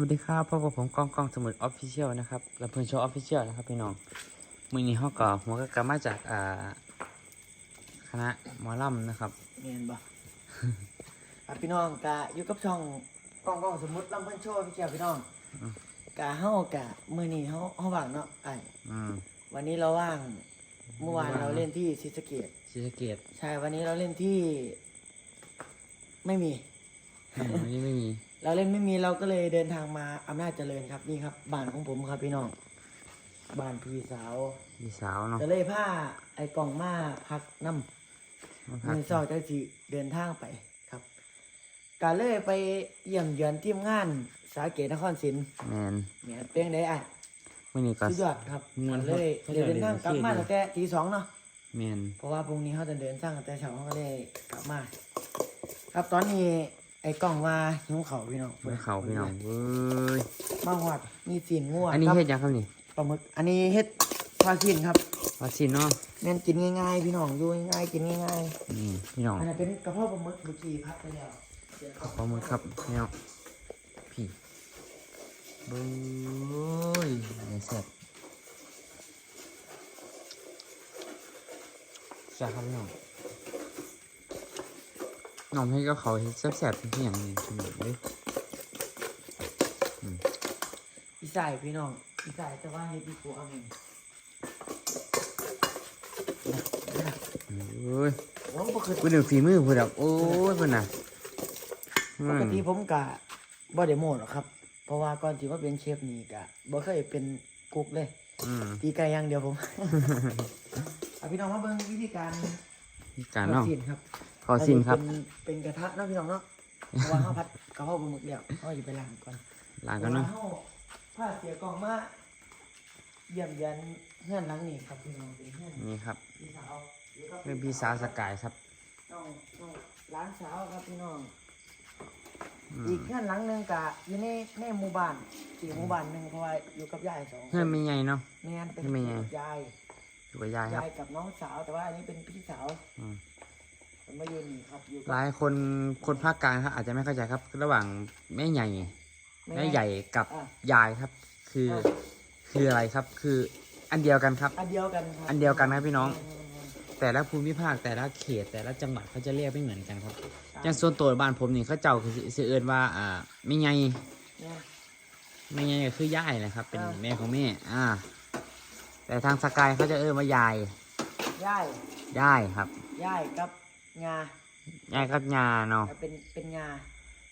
วัสดีครับพบกับผมกล้องกล้องสมุดออฟฟิเชียลนะครับลำเพลินโชว์ออฟฟิเชียลนะครับพี่น้องมือนี้เขาก็หัวก็กลับมาจากอ่าคณะหมอลำนะครับเมียนบ่อะพี่น้องกะอยู่กับช่องกล้องกล้องสมมุติลำเพิ่นโชว์พี่เจ้าพี่น้องอืมกะเฮากะมื้อนี้เฮาเฮาว่างเนาะไอ้อืมวันนี้เราว่างเมื่อวานว่างเราเล่นที่ศรีสะเกษศรีสะเกตใช่วันนี้เราเล่นที่ ไม่มีวันนี้ไม่มี เราเล่นไม่มีเราก็เลยเดินทางมาอำนาจเจริญครับนี่ครับบ้านของผมครับพี่น้องบ้านพี่สาวพี่สาวเนาะก็เลยพาไอ้กล่องมาพักน้ำมาพักมือเศร้าจะสิเดินทางไปครับการเลยไปเยี่ยมเยือนทีมงาน สาเกตนครศรีแมนเนี่ยเป็นไงอะวันนี้ก็สุดยอดครับม่วนครับเลยเขาเดี๋ยวจะเดินทางกลับมาเดินตั้งแต่ตีสองเนาะแมนเพราะว่าพรุ่งนี้เขาจะเดินทางตั้งแต่เช้าเขาก็เลยกลับมา ครับตอนนี้ ไอ้กล้องว่าหิวเขาวพี่น้องเพื่อเขาพี่น้องเว้ยมาหอดมีสีนงัวอันนี้ครับเฮ็ดยังครับนี่ปลาหมึกอันนี้เฮ็ดปลาสินครับวาซินเนาะแม่นกินง่ายๆพี่น้องดูง่ายๆกินง่ายนี่พี่น้องๆอันนั้นเป็นกระเพาะปลาหมึกเมื่อกี้พักไปแล้วเดี๋ยวขอมือครับพี่น้องพี่เบ้ยเดี๋ยวเสร็จใช่ครับพี่น้อง น้องให้ก็เขาเฮ็ดแซ่บๆเป็นที่อย่างนี้พี่น้องเอ้ยพี่สายพี่น้องพี่สายแต่ว่าเฮ็ดดีกว่าเองเอ้ยโอ้บ่เคยพูดถึงฝีมือพูดแบบโอ้ยเพิ่นน่ะอืปมกติผมกะบ่ได้โม้หรอกครับ เพราะว่าก่อนที่ว่าเป็นเชฟนี่กะบ่เคยเป็นกุ๊กเลยอืมตีไก่อย่างเดียวผมเอาพี่น้องมาเบิ่งวิธีการมีการเนาะทอดสิ้นครับ ขอสินครับ เป็นเป็นกระทะเนาะพี่น้องเนาะเพราะว่าเฮาผัดกะเพราปลาหมึกแล้วเฮาสิไปล้างก่อนล้างกันเนาะพรว่เฮาพาเสียกล่องมาเยี่ยมยันเฮือนหลังนี้ครับพี่น้องเป็นเฮือนนี่ครับพี่สาวอยู่กับเป็นพี่สาวสกายครับน้องน้องร้านสาวครับพี่น้องอือีมกเงื่อนหลังหนึ่งกะอยู่ในในหมู่บ้านสี่หมู่บ้านหนึ่งเพราะว่าอยู่กับยายสองคเพื่อนไม่ใหญ่เนาะแม่นเป็นไม่ไงยายอยู่กับยายครับยายกับน้องสาวแต่ว่าอันนี้เป็นพี่สาวอื มมันมาอยู่นี่ครับอยู่หลายคนคนภาคกลางครับอาจจะไม่เข้าใจครับ ระหว่างแม่ใหญ่แม่ใหญ่กับอะ ยายครับ คืออะคืออะไรครับ คืออันเดียวกันครับ อันเดียวกันครับอันเดียวกันนะพี่น้องมแต่ละภูมิภาคแต่ละเขตแต่ละจังหวัดเขาจะเรียกไม่เหมือนกันครับๆอย่างส่วนตัวบ้านผมนี่เขาเจ้าคือสิเอินว่าอ่าไม่ใหญ่เนี่ย ไม่ใหญ่ก็คือย่ายนะครับ เป็นอ่า แม่ของแม่อ่า แต่ทางสกายเขาจะเอินว่ายายยายยายครับยายกับ งา ยายกับยาเนาะ เป็นเป็นงา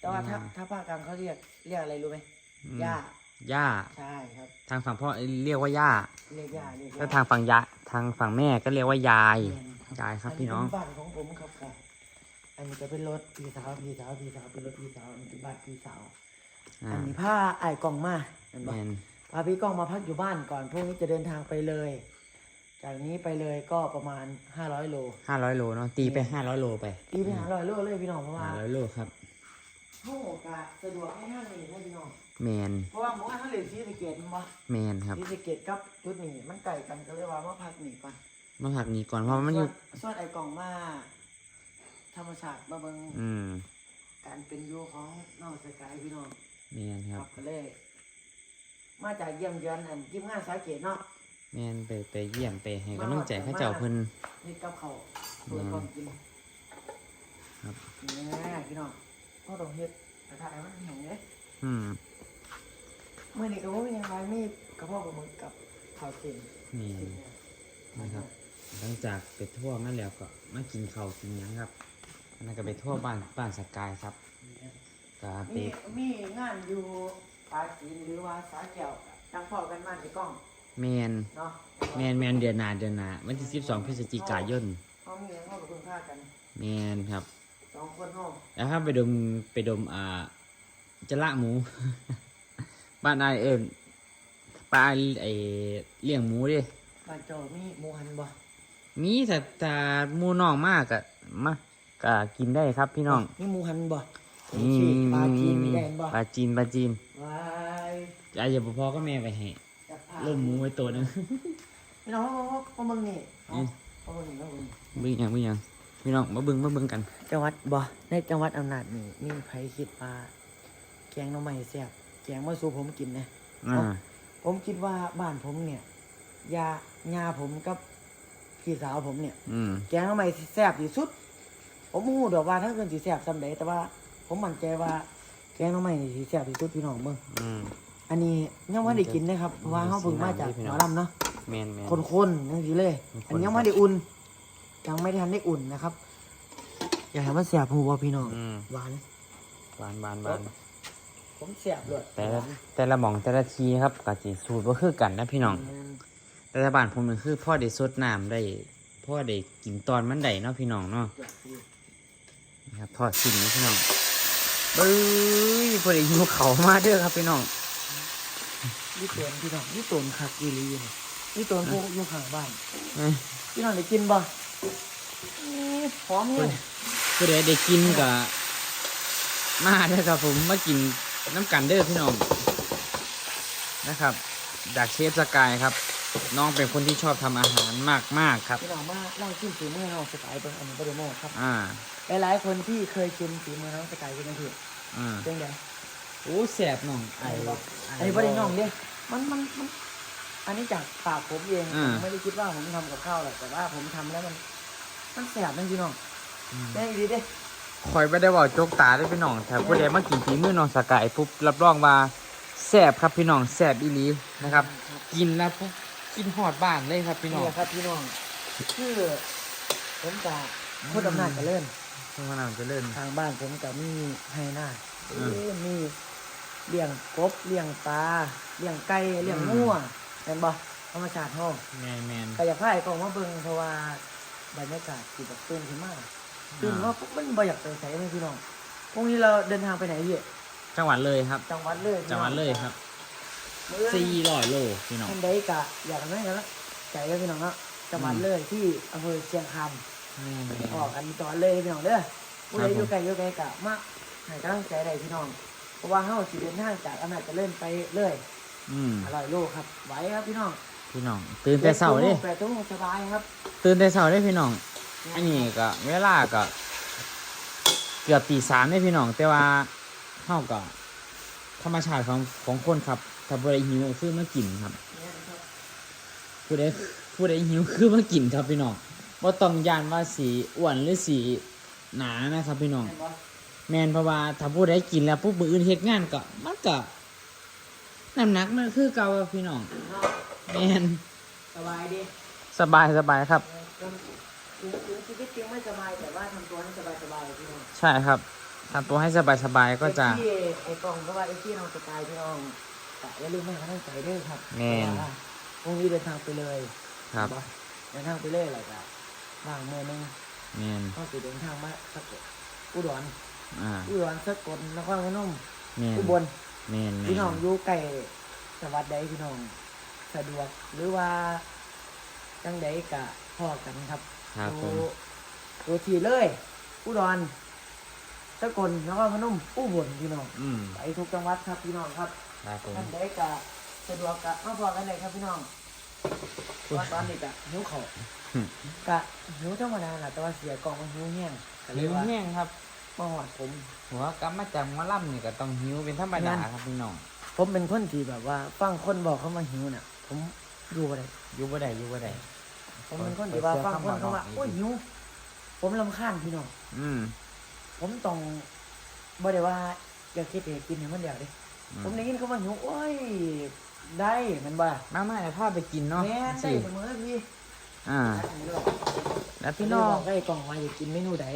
แต่ว่าถ้างาถ้าภาคกลางเขาเรียกเรียกอะไรรู้ไหมอืมย่าย่า ใช่ครับ ทางฝั่งพ่อเรียกว่าย่าเรียกย่าเรียกแล้วย่าทางฝั่งยะทางฝั่งแม่ก็เรียกว่ายาย แม่นยายครับพี่น้อง เป็บ้านของผมครับค่ะ อันนี้จะเป็นรถพี่สาวพี่สาวพี่สาวเป็นรถพี่สาวอันนี้เป็นบ้านพี่สาว อ่าอันนี้ผ้าไอ้ายกล่องมาเห็นแมปะนพาพี่กล้องมาพักอยู่บ้านก่อนพรุ่งนี้จะเดินทางไปเลย จากนี้ไปเลยก็ประมาณห้าร้อยโลห้าร้อยโลเนาะตีไปห้าร้อยโลไปตีไปหาร้อยโลเลยพี่น้องเพราะว่าห้าร้อยโลครับห้องกะสะดวกให้ท่านนี่นะพี่น้องแมนเพราะว่าผมว่าถ้าเหลือซีสะเกตมั้งวะแมนครับซีสะเกตกับจุดนี้มันไก่กันก็เลยว่ามาพักหนีก่อนมาผักนี้ก่อนเพราะมันอส่วยู่นส่วนไอ้กล่องมาธรรมชาติมาเบิ่งอืมการเป็นอยู่ของน้องสกายพี่น้องแมนคครัรับบก็เลย มาจากเยี่ยมเยือนอันทีมงานสาเกตเนาะ แมนไปไปเยี่ยมไปให้กำลังใจเข้าเจ้าเพิ่นเฮ็ดกับเขาวเพื่อความกินครับนี่พี่น้องพ่อต้องเฮ็ดกระทะให้มันแห้งเด้อืมเมื่อนี้ก็บ่มีหยังไรมีกระเพาะปลาหมึกกับข้าวเส้นนี่นะครับ หลังจากไปทั่วมาแล้วก็มากินข้าวกินหยังครับอันนั้นก็ไปทั่วบ้านบ้านสกายครับก็ไปมีมีงานอยู่ปาจีนหรือว่าสาแก้วจังพ่อกันมาที่กล้อง แมนเนาะแมนแมนเดือนหน้าเดือนหน้าวันที่สิบสองพฤศจิกายนเขามีหยังเขากับเพิ่งพากันแมนครับสองคนเฮาแล้วถ้าไปดมไปดมอ่าจะละหมู บ้านนายเอิญปลาไอเลี้ยงหมูดิบ้านเจ้ามีหมูหันบ่มีแต่แต่หมูน้องมากอะมาก็กินได้ครับพี่น้องมีหมูหันบ่มีชื่อปลาจีนมีแดนบ่ปลาจีนปลาจีน ว้าย อาอย่าพอก็แม่ไปให้ จับผ้าล่มหมูไว้ตัวหนึงพี่น้องพ่อพ่อมึงนี่เอาอืมพ่อมึงนี่พ่อมึงเบึงหยังเบึงหยังพี่น้องมาเบึงมาเบึงกันจังหวัดบ่ในจังหวัดอำนาจนี่มีใครคิดว่าแกงหน่อไม้แซ่บแกงมาสู่ผมกินนะ อ่าผมคิดว่าบ้านผมเนี่ยยาญาผมกับพี่สาวผมเนี่ย อืม แกงทำไมสิแซ่บที่สุด ผมมูดอกว่าถ้าเกินสิแซ่บสำเร็จแต่ว่า ผมมั่นใจว่า แกงทำไมนี่สิแซ่บที่สุดพี่น้องเบิ่งอืม อันนี้ยังไม่ได้กินนะครับเพราะว่าเขาเพิ่งมาจากพี่หน้มองอลำเนาะแมนแมนคนๆนั่นสิเลยคนๆอันนี้ยังไม่ได้อุ่นยังไม่ได้ทันได้อุ่นนะครับ อยากให้มันแซ่บหูว่าพี่น้องอืมหวานหวานหวานหวานผมแซ่บเลยแต่ละแต่ละหม่องแต่ละทีครับก็สิสูตรบ่คือกันนะพี่น้องแต่ละบ้านผมนี่คือพ่อได้สดน้ำได้พ่อได้กินตอนมันได้เนาะพี่น้องเนาะนะครับทอดสิ่งนี้พี่น้องเบ้ยพอได้หิวเขาวมาเด้อครับพี่น้อง นี่ตนพี่น้องนี่ตนคักอีหลีนี่นี่ตนพวกอยู่ข้างบ้านเอ้ยพี่น้องได้กินบ่นี่หอมเลยผู้ใดได้กินก็มาเด้อครับผมมากินน้ำกันเด้อพี่น้องนะครับจากเชฟสกายครับ น้องเป็นคนที่ชอบทำอาหารมากมากๆครับพี่น้องมาเล่าชิมฝีมือน้องสกายเบิ่งอันนี้บ่ได้โม้ครับอ่าหลายๆคนที่เคยชิมฝีมือน้องสกายเป็นจังซี่อ่าเป็นไงโอ้แสบน้องไอ้อันนี้บ่ได้น้องเด้ มันมันมัน อันนี้จากปากผมเองอ่า ผมไม่ได้คิดว่าผมทำกับข้าวหรอกแต่ว่าผมทำแล้วมัน มันแสบจริงๆน้องได้ดีเด้คอยไม่ได้บอกโจกตาได้พี่น้องแต่ผู้ใดมากินฝีมือน้องสกายปุ๊บรับรองว่าแสบครับพี่น้องแสบอีหลีนะครับ กินแล้วปุ๊บกินหอดบ้านเลยครับพี่น้นี่องแหละครับพี่น้องคือผมจะพูดอำนาจเจะเล่นเพิ่งมาหนังจะเล่น ทางบ้านผมกับมีให้หน้าอืม เอ้ยมี เลี้ยงกบเลี้ยงปลาเลี้ยงไก่เลี้ยงอืมงัวเห็นบ่ธรรมชาติห้องแมนแมนก็อยากพายกองมาเบิ่งเพราะว่าบรรยากาศสิแบบตื่นขึ้นมาตื่นว่าปุ๊บมันบ่อยากไปไสเลยพี่น้องพรุ่งนี้เราเดินทางไปไหนพี่จังหวัดเลยครับ จังหวัดเลยจังหวัดเลยครับมื้อสี่ร้อยโลพี่น้องท่านใดกะอยากนั่นกันละใจเลยพี่น้องเนาะจังหวัดเลยที่อำเภอเชียงคำแม่นแม่นออกกันตอนเลยพี่น้องเด้อผู้ใดครับผมอยู่ไกลอยู่ไกลกะมาให้กำลังใจได้พี่น้อง เพราะว่าเฮาสิเดินทางจากอำนาจเจริญไปเลยอืมอร่อยโลครับไหวครับพี่น้องพี่น้อง ตื่นแต่เช้าเด้แปดชั่วโมงสบายครับ ตื่นแต่เช้าเด้พี่น้อง อันนี้ก็เวลาก็เกือบตีสามได้พี่น้อง แต่ว่าเท่ากับธรรมชาติของของคนครับถ้าผู้ใดหิวคือมากินครับผู้ใดผู้ใดหิวคือมากินครับพี่น้องว่าต้องยานว่าสีอ้วนหรือสีหนานะครับพี่น้องเห็นบ่ แมนเพราะว่าถ้าผู้ใดกินแล้วปุ๊บมืออื่นเฮ็ดงานก็มันก็น้ำหนักมันคือเก่าอะพี่น้องเนาะแมนสบายดีสบายสบายครับถึงถึงถึงชีวิตจริงไม่สบายแต่ว่าทำตัวให้สบายสบายๆพี่น้องใช่ครับทำตัวให้สบายสบายก็จะเอฟซีไอ้กล่องก็ว่าไอ้ที่น้องสกายพี่น้องแต่อย่าลืมให้กำลังใจด้วยครับแม่นเพราะว่าพรุ่งนี้เดินทางไปเลยครับบ่เดินทางไปเลยอะไรกันบางเมื่อนึงแมนเขาสิเดินทางมาสกลอุดร อ่าอุดรสกลนครพนมแมนอุบลแมนแมพี่น้องนอยู่ใกล้จังหวัดใดพี่น้อง สะดวกหรือว่าจังใดกะพอกันครับครับผมดูดูทีเลยอุดรสกลนครพนมอุบลพี่น้องอืมไปทุกจังหวัดครับพี่น้องครับครับผมท่านใดกะสะดวกกะมาพอกันเลยครับพี่น้องเพราะว่าตอนนี้กะหิวเขาวกะหิวธรรมดาแหละแต่ว่าเสียกล่องมันหิวแห้งก็เลหิยวว่า แห้งครับ มาหอดผม หัวกลับมาจากหมะล่ำนี่ก็ต้องหิวเป็นธรรมดาแม่น ครับพี่น้องผมเป็นคนที่แบบว่าฟังคนบอกเขามาหิวน่ะผมดูอะไรอยู่บ่ได้อยู่บ่ได้ผมเป็นคนที่ว่าเสียฟังคนคำเขาว่าบอกโอ้ยหิว ผมลำคาญพี่น้องอืมผมต้องบ่ได้ว่าอยากคิดเองกินให้มันเดียวดิอืผมได้ยินเขาว่าหิวโอ้ยได้มันบ่ามามาเดี๋ยวพาไปกินเนาะแม่นได้สิเสมอพี่อ่า แล้วพี่น้อง ได้กล่องว่าอยากกินเมนูใด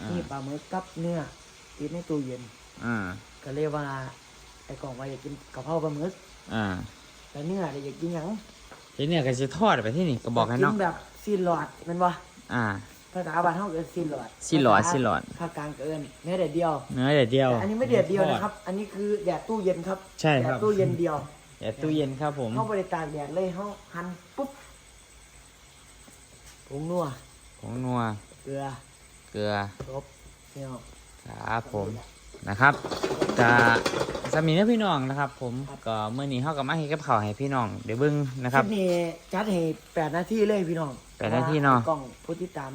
อ่านี่ปลาหมึกกับเนื้อติดในตู้เย็น อ่าก็เรียกว่าไอ้กล่องว่าอยากกินกะเพราปลาหมึกอ่าแต่เนื้อเดี๋ยวอยากกินหยังทีเนี้ยก็สิทอดไปที่นี่ก็บอกให้กิเนาะนแบบซีนหลอดแมันบ่อ่า ภาษาบ้านเฮาเอิ้นซีนหลอดซีนหลอดซีนหลอด ภาคกลางก็เอิ้นเนื้อแดดเดียว เนื้อเด็ดเดียวแต่อันนี้ไม่แดดเดียวนะครับ อันนี้คือแดดตู้เย็นครับใช่ครับ แดดตู้เย็นเดียว เดี๋ยวตู้เย็นครับผมเฮาบ่ได้ตากแดดเลยเฮาหั่นปุ๊บผงนัวผงนัว เกลือ เกลือครบพี่น้องครับผมนะครับจะสามีและพี่น้องนะครับ ผมก็เมื่อนี้เฮากับมาให้กับข้าวให้พี่น้องเดี๋ยวเบิ่งนะคครัลิบปนี้จัดให้8นาทีเลยพี่น้องแปดนาทีเนาะพรว่ไอ้กล้องผู้ติดตาม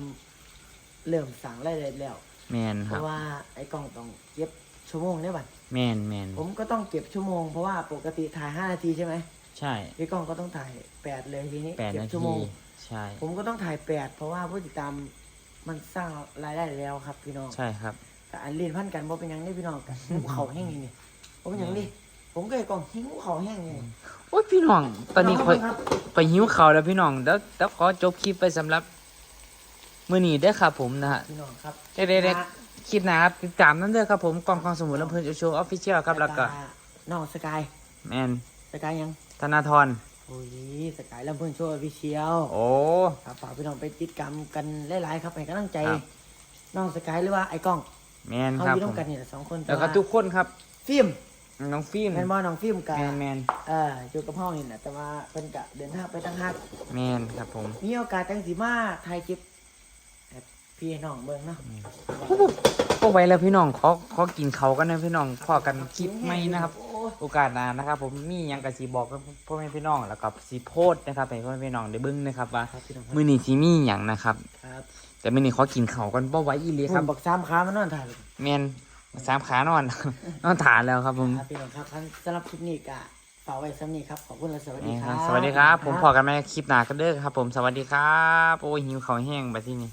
เริ่มสั่งรายได้แล้วแมนเพครับราะว่าไอ้กล้องต้องเก็บชั่วโมงได้บัดแมนแมนผมก็ต้องเก็บชั่วโมงเพราะว่าปกติถ่าย5นาทีใช่ไหมใช่พี่ก้องก็ต้องถ่าย8เลยทีนี้แปดเก็บนาชั่วทีโมงใช่ผมก็ต้องถ่าย8เพราะว่าผู้ติดตาม มันสร้างรายได้แล้วครับพี่น้องใช่ครับแต่อันเรียนพันกันบ่เป็นหยังนี่พี่น้องกันหิวเขาวแห้งนี่นี่ผมเป็นหยังนี่ผมก็ไอ้กล่องหิวเขาวแห้งนี่โอ้ยพี่น้อง ตอนนี้คอยครับไปหิวข้าวแล้วพี่น้องแล้วแล้วขอจบคลิปไปสำหรับมื้อนี้เด้อครับผมนะฮะ พี่น้องครับเด็กๆคลิปหนะครับติดตามนั่นเด้อครับผมกองกองสมุนลำเพลินโชว์ออฟฟิเชียลครับแล้วก็น้องสกายแมนสกายยังธนาธร โอ้ยสกายลำเพิ่นโชว์พิเชียวโอ้ ครับฝากพี่น้องไปติดตามกันหลายๆครับให้กำลังใจครับ น้องสกายหรือว่าไอ้กล้องแมนเขาครับอยู่ผร่วมมกันนี่แหละสองคนแล้วก็ต่าทุกคนครับ ฟิล์มน้องฟิล์มแมนบอน้องฟิล์มกับแมนแมนเอออยู่กับพ่อนี่แหละแต่ว่าเพิ่นกะเดินทางไปตั้งฮักแมนครับผมมีโอกาสจังสิมาถ่ายคลิปให้พี่น้องเบิ่งเนาะพวกไว้แล้วพี่น้องขอขอกินเขาวกันนะพี่น้องพอกันคลิปไม่นะครับ โอ้ย โอกาสหน้านะครับ ผมมีหยังกะสีบอกกับพ่อแม่พี่น้องแล้วก็สีโพสต์นะครับให้พ่อแม่พี่น้องได้เบิ่งนะครับว่าครับพี่น้องมื้อนี้สิมีหยังนะครับ ครับแต่มื้อนี้ขอกินเขาวกันบ่ไหวอีหลีคครัรับบบอกสามขามันนอนถ่ายเลยแมนสามขานอน นอนฐานแล้วครับผมครับพี่น้องครับสำหรับคลิปนี้กะฝากไว้สำนี้ครับขอบคุณและสวัสดีนี่คครัรับ บสวัสดีครับ ผมพอกันไหมคลิปหน้ากันเด้อครับ ผมสวัสดีครับโอ้ยหิวข้าวแห้งไปที่นี่